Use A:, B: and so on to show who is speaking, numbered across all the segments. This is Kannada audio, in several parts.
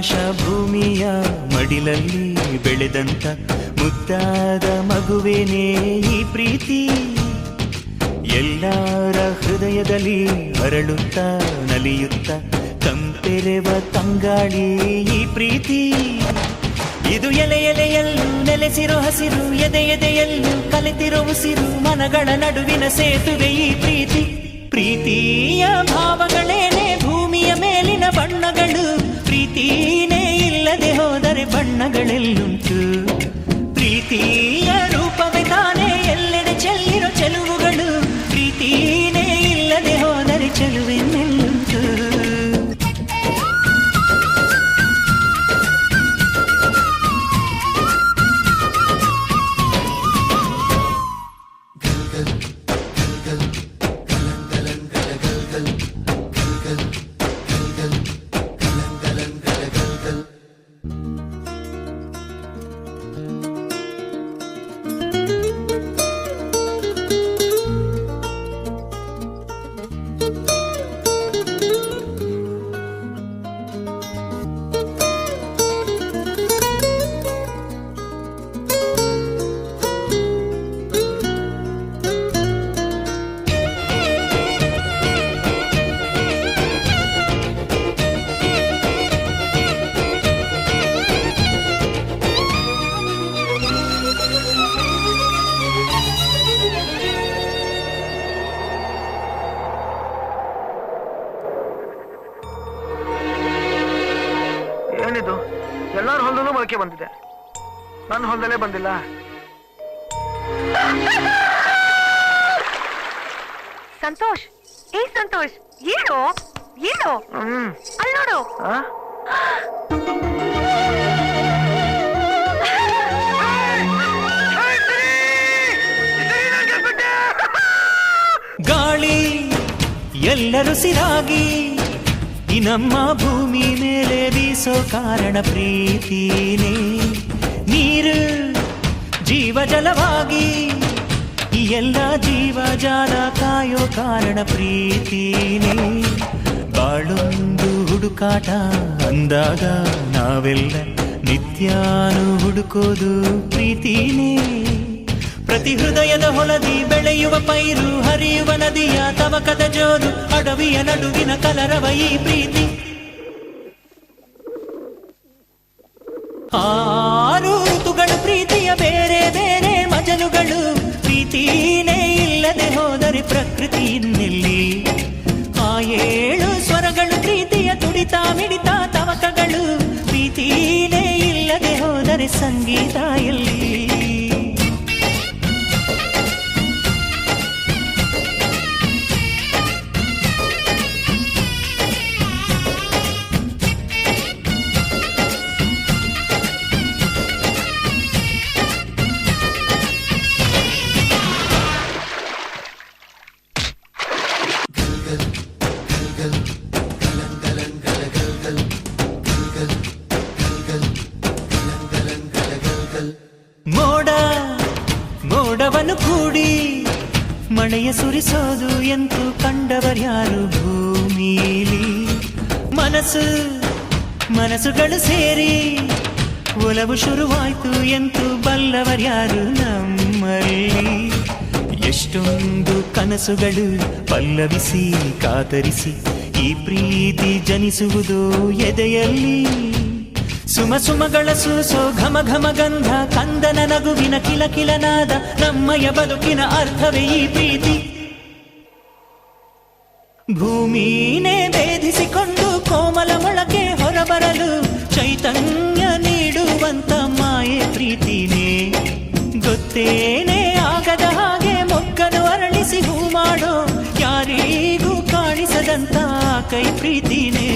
A: ಆಕಾಶ ಭೂಮಿಯ ಮಡಿಲಲ್ಲಿ ಬೆಳೆದಂತ ಮುದ್ದಾದ ಮಗುವೇನೇ ಈ ಪ್ರೀತಿ? ಎಲ್ಲರ ಹೃದಯದಲ್ಲಿ ಅರಳುತ್ತ ನಲಿಯುತ್ತ ತಂಪೆರೆವ ತಂಗಾಳಿ ಈ ಪ್ರೀತಿ? ಇದು ಎಲೆ ಎಲೆಯಲ್ಲೂ ನೆಲೆಸಿರೋ ಹಸಿರು, ಎದೆ ಎದೆಯಲ್ಲೂ ಕಲಿತಿರೋ ಉಸಿರು, ಮನಗಳ ನಡುವಿನ ಸೇತುವೆ ಈ ಪ್ರೀತಿ. ಪ್ರೀತಿಯ ಭಾವಗಳೇನೆ ಭೂಮಿಯ ಮೇಲಿನ ಬಣ್ಣಗಳು. ಪ್ರೀತಿನೇ ಇಲ್ಲದೆ ಹೋದರೆ ಬಣ್ಣಗಳೆಲ್ಲುಂಟು. ಪ್ರೀತಿಯ
B: ಮೊಳಕೆ ಬಂದಿದೆ ನನ್ನ ಹೊಲದಲ್ಲೇ ಬಂದಿಲ್ಲ.
C: ಸಂತೋಷ್ ಏ ಸಂತೋಷ್ ಏನು ಏನು
B: ಹ್ಮ್.
C: ಅಲ್ಲಿ ನೋಡು.
B: ಆ?
A: ಗಾಳಿ ಎಲ್ಲರೂ ಸಿರಾಗಿ ಈ ನಮ್ಮ ಭೂಮಿ ಮೇಲೆ ಬೀಸೋ ಕಾರಣ ಪ್ರೀತಿನೇ. ನೀರು ಜೀವಜಲವಾಗಿ ಈ ಎಲ್ಲ ಜೀವ ಜಾಲ ಕಾಯೋ ಕಾರಣ ಪ್ರೀತಿನೇ. ಬಾಳೊಂದು ಹುಡುಕಾಟ ಅಂದಾಗ ನಾವೆಲ್ಲ ನಿತ್ಯಾನು ಹುಡುಕೋದು ಪ್ರೀತಿನೇ. ಪ್ರತಿ ಹೃದಯದ ಹೊಲದಿ ಬೆಳೆಯುವ ಪೈರು, ಹರಿಯುವ ನದಿಯ ತವಕದ ಜೋರು, ಅಡವಿಯ ನಡುವಿನ ಕಲರವ ಈ ಪ್ರೀತಿ. ಆರು ಋತುಗಳು ಪ್ರೀತಿಯ ಬೇರೆ ಬೇರೆ ಮಜಲುಗಳು, ಪ್ರೀತಿನೇ ಇಲ್ಲದೆ ಹೋದರೆ ಪ್ರಕೃತಿ ಇನ್ನಿಲ್ಲಿ? ಆ ಏಳು ಸ್ವರಗಳು ಪ್ರೀತಿಯ ತುಡಿತ, ಮಿಡಿತ ತವಕಗಳು, ಪ್ರೀತಿನೇ ಇಲ್ಲದೆ ಹೋದರೆ ಸಂಗೀತ ಎಲ್ಲಿ? ಮೋಡವನ್ನು ಕೂಡಿ ಮಳೆಯ ಸುರಿಸೋದು ಎಂದು ಕಂಡವರ್ಯಾರು ಭೂಮಿಲಿ. ಮನಸ್ಸು, ಮನಸ್ಸುಗಳು ಸೇರಿ, ಒಲವು ಶುರುವಾಯ್ತು ಎಂದು ಬಲ್ಲವರ್ಯಾರು ನಮ್ಮಲ್ಲಿ. ಎಷ್ಟೊಂದು ಕನಸುಗಳು ಪಲ್ಲವಿಸಿ, ಕಾತರಿಸಿ, ಈ ಪ್ರೀತಿ ಜನಿಸುವುದು ಎದೆಯಲ್ಲಿ. ಸುಮ ಸುಮಗಳ ಸೂಸೋ ಘಮ ಘಮ ಗಂಧ ಕಂದನ ನಗುವಿನ ಕಿಲ ಕಿಲನಾದ ನಮ್ಮಯ ಬದುಕಿನ ಅರ್ಥವೇ ಈ ಪ್ರೀತಿ. ಭೂಮಿನೇ ಭೇದಿಸಿಕೊಂಡು ಕೋಮಲ ಮೊಳಕೆ ಹೊರಬರಲು ಚೈತನ್ಯ ನೀಡುವಂತ ಮಾಯೆ ಪ್ರೀತಿನೇ. ಗೊತ್ತೇನೆ ಆಗದ ಹಾಗೆ ಮೊಗ್ಗನು ಅರಳಿಸಿ ಹೂ ಮಾಡೋ ಯಾರಿಗೂ ಕಾಣಿಸದಂತ ಕೈ ಪ್ರೀತಿನೇ.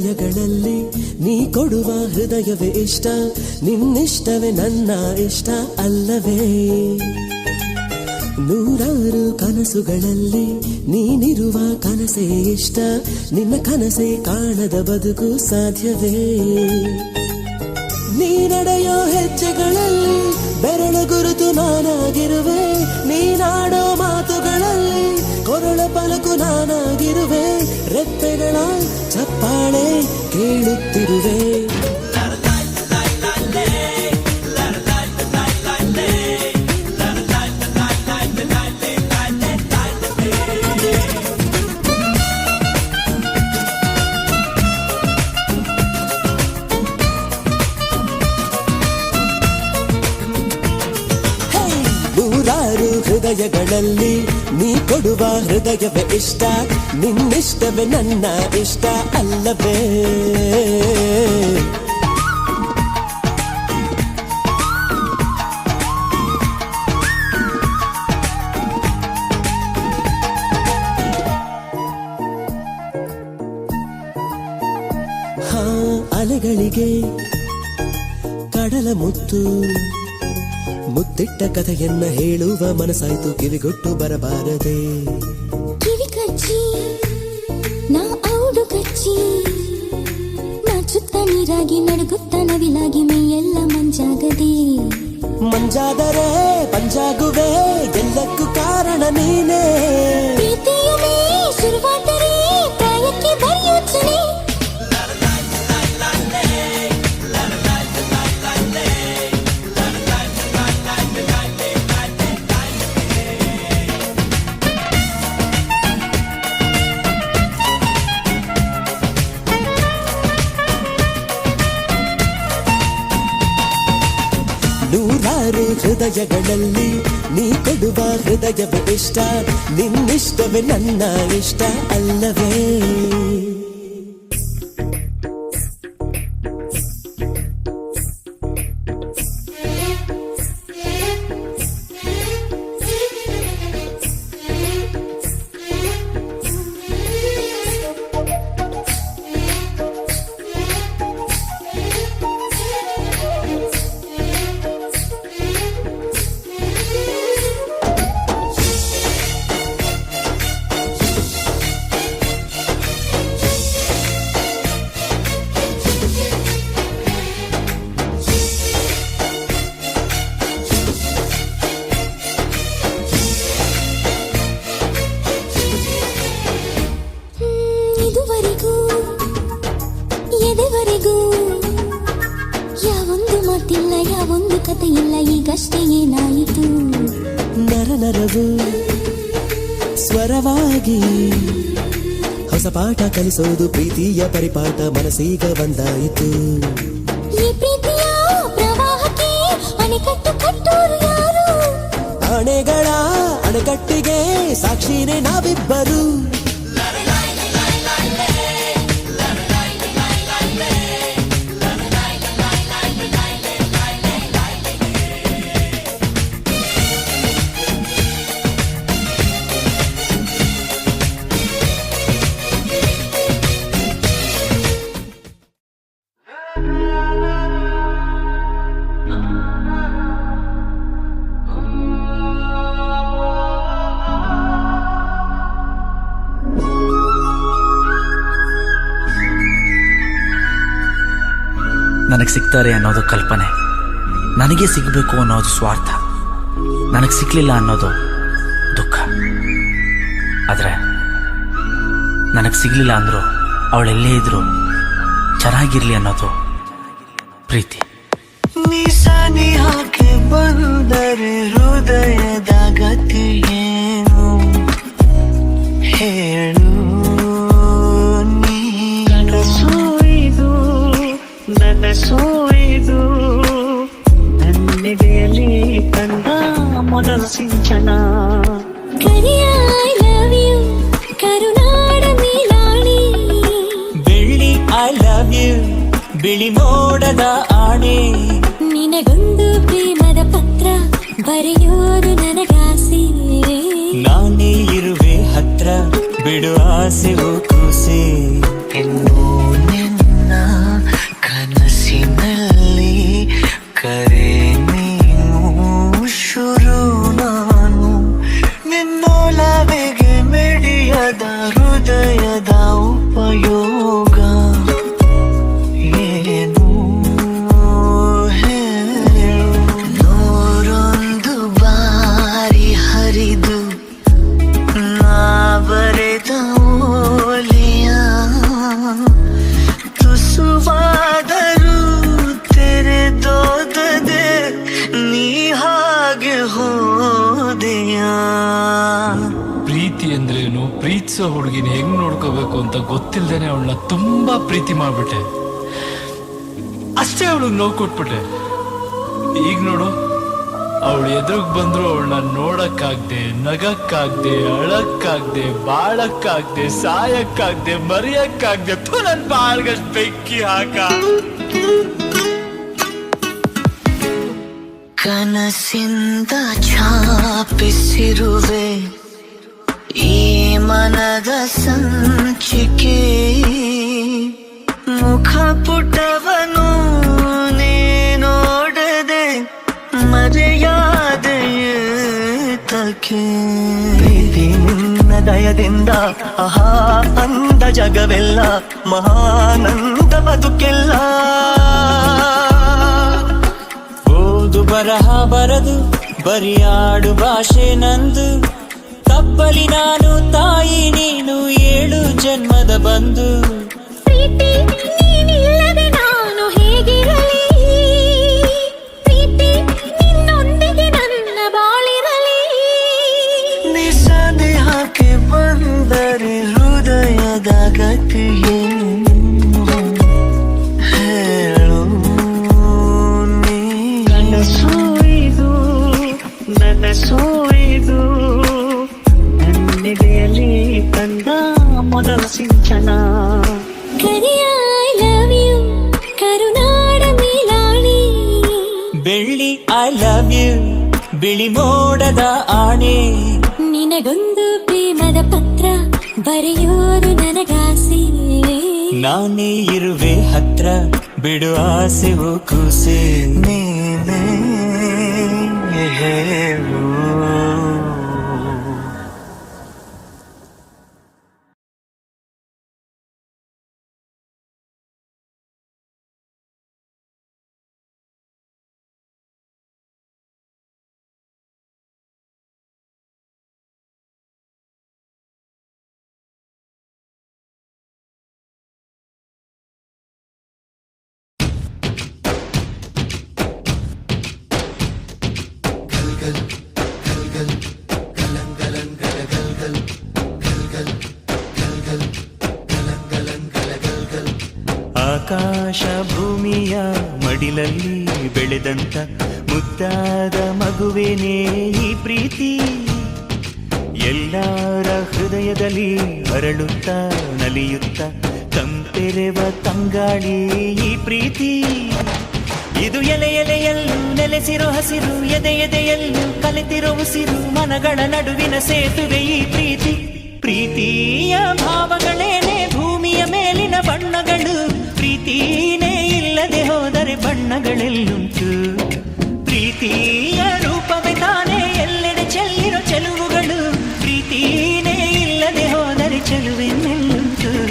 D: ಹೃದಯಗಳಲ್ಲಿ ನೀ ಕೊಡುವ ಹೃದಯವೇ ಇಷ್ಟ, ನಿನ್ನಿಷ್ಟವೇ ನನ್ನ ಇಷ್ಟ ಅಲ್ಲವೇ? ನೂರಾರು ಕನಸುಗಳಲ್ಲಿ ನೀನಿರುವ ಕನಸೇ ಇಷ್ಟ, ನಿನ್ನ ಕನಸೇ ಕಾಣದ ಬದುಕು ಸಾಧ್ಯವೇ? ನೀ ನಡೆಯೋ ಹೆಜ್ಜೆಗಳಲ್ಲಿ ಬೆರಳ ಗುರುತು ನಾನಾಗಿರುವೆ, ನೀನಾಡೋ ಮಾತುಗಳಲ್ಲಿ ಕೊರಳ ಪಲಕು ನಾನಾಗಿರುವೆ, ರೆಪ್ಪೆಗಳ பாடே கேளு திருவே ಹೃದಯಗಳಲ್ಲಿ ನೀ ಕೊಡುವ ಹೃದಯವೇ ಇಷ್ಟ ನಿನ್ನಿಷ್ಟವೇ ನನ್ನ ಇಷ್ಟ ಅಲ್ಲವೇ? ಹಾ ಅಲೆಗಳಿಗೆ ಕಡಲ ಮುತ್ತು. ಮುತ್ತಿಟ್ಟ ಕಥೆಯನ್ನ ಹೇಳುವ ಮನಸ್ಸಾಯ್ತು ಕಿವಿಗೊಟ್ಟು ಬರಬಾರದೆ.
E: ಕಿವಿ ಕಚ್ಚಿ ನಾ ಔಡು ಕಚ್ಚಿ ನಾಚುತ್ತ ನೀರಾಗಿ ನಡುಗುತ್ತ ನವಿಲಾಗಿ ಮೈಯೆಲ್ಲ ಮಂಜಾಗದೆ.
D: ಮಂಜಾದರೆ ಪಂಜಾಗುವೆ ಎಲ್ಲಕ್ಕೂ ಕಾರಣ ನೀನೇ. ನೂರಾರು ಹೃದಯಗಳಲ್ಲಿ ನೀ ಕೊಡುವ ಹೃದಯವೇ ಇಷ್ಟ. ನಿನ್ನಿಷ್ಟವೇ ನನ್ನ ಇಷ್ಟ ಅಲ್ಲವೇ?
E: ಯಾವೊಂದು ಕಥೆ ಇಲ್ಲ ಈಗಷ್ಟೇ ಏನಾಯಿತು?
D: ನರ ನರವು ಸ್ವರವಾಗಿ ಹೊಸ ಪಾಠ ಕಲಿಸೋದು ಪ್ರೀತಿಯ ಪರಿಪಾಠ ಮನಸ್ಸೀಗ ಬಂದಾಯಿತು
E: ಈ ಪ್ರೀತಿಯ ಪ್ರವಾಹಕ್ಕೆ ಅಣೆಕಟ್ಟು ಕಟ್ಟೋರು ಯಾರು?
D: ಆಣೆಗಳ ಅಣೆಕಟ್ಟಿಗೆ ಸಾಕ್ಷಿನೇ ನಾವಿಬ್ಬರು.
F: ನನಗೆ ಸಿಗ್ತಾರೆ ಅನ್ನೋದು ಕಲ್ಪನೆ. ನನಗೆ ಸಿಗಬೇಕು ಅನ್ನೋದು ಸ್ವಾರ್ಥ. ನನಗೆ ಸಿಗ್ಲಿಲ್ಲ ಅನ್ನೋದು ದುಃಖ. ಆದರೆ ನನಗೆ ಸಿಗ್ಲಿಲ್ಲ ಅಂದ್ರು ಅವಳೆಲ್ಲೇ ಇದ್ರು, ಚೆನ್ನಾಗಿರ್ಲಿ ಅನ್ನೋದು ಪ್ರೀತಿ.
A: ಇರುವೆ ಹತ್ರ ಬಿಡು
F: ಗೊತ್ತಿಲ್ದೇನೆ ಅವಳನ್ನ ತುಂಬಾ ಪ್ರೀತಿ ಮಾಡ್ಬಿಟ್ಟೆ. ಅಷ್ಟೇ ಅವಳಿಗೆ ನೋವು ಕೊಟ್ಬಿಟ್ಟೆ. ಈಗ ನೋಡು, ಅವಳು ಎದುರುಗ್ ಬಂದ್ರು ಅವಳನ್ನ ನೋಡಕ್ಕಾಗ್ದೆ, ನಗಕ್ಕಾಗ್ದೆ, ಅಳಕ್ಕಾಗ್ದೆ, ಬಾಳಕ್ಕಾಗ್ದೆ, ಸಾಯಕ್ಕಾಗ್ದೆ, ಮರಿಯಕ್ಕಾಗ್ದೆ ನನ್ನ ನನ್ ಬೆಕ್ಕಿ ಬೆಂಕಿ ಹಾಕ.
G: ಕನಸಿಂದ ಛಾಪಿಸಿರುವೆ. ಮನದ ಸಂಚಿಕೆ. ಮುಖ ಪುಟವನು ನೀ ನೋಡದೆ ನಿನ್ನ ದಯದಿಂದ ಆಹಾ, ಅಂದ ಜಗವೆಲ್ಲ ಮಹಾನಂದ ಬದುಕೆಲ್ಲ.
A: ಓದು ಬರಹ ಬರದು, ಬರಿಯಾಡು ಭಾಷೆ ನಂದು. ತಪ್ಪಲಿ ನಾನು ತಾಯಿ ನೀನು ಏಳು ಜನ್ಮದ ಬಂದು ಬಿಳಿ ಮೋಡದ ಆಣೆ.
E: ನಿನಗೊಂದು ಪ್ರೇಮದ ಪತ್ರ ಬರೆಯೋದು ನನಗಾಸಿ.
A: ನಾನೇ ಇರುವೆ ಹತ್ರ ಬಿಡು ಆಸೆವು ಕೂಸೆ.
G: ನೀನೇ ಹೇಳು.
A: ಆಕಾಶ ಭೂಮಿಯ ಮಡಿಲಲ್ಲಿ ಬೆಳೆದಂತ ಮುದ್ದಾದ ಮಗುವೇನೇ ಈ ಪ್ರೀತಿ? ಎಲ್ಲರ ಹೃದಯದಲ್ಲಿ ಅರಳುತ್ತ ನಲಿಯುತ್ತ ತಂಪೆರೆವ ತಂಗಾಳಿ ಈ ಪ್ರೀತಿ? ಇದು ಎಲೆ ಎಲೆಯಲ್ಲೂ ನೆಲೆಸಿರೋ ಹಸಿರು, ಎದೆ ಎದೆಯಲ್ಲೂ ಕಲಿತಿರೋ ಉಸಿರು, ಮನಗಳ ನಡುವಿನ ಸೇತುವೆ ಈ ಪ್ರೀತಿ. ಪ್ರೀತಿಯ ಭಾವಗಳೇನೆ ಭೂಮಿಯ ಮೇಲಿನ ಬಣ್ಣಗಳು. ಪ್ರೀತಿನೇ ಇಲ್ಲದೆ ಹೋದರೆ ಬಣ್ಣಗಳೆಲ್ಲುಂಟು. ಪ್ರೀತಿಯ ರೂಪವೇ ತಾನೇ ಎಲ್ಲೆಡೆ ಚೆಲ್ಲಿರೋ ಚೆಲುವುಗಳು. ಪ್ರೀತಿನೇ ಇಲ್ಲದೆ ಹೋದರೆ ಚೆಲುವೆನ್ನೆಲ್ಲುಂಟು.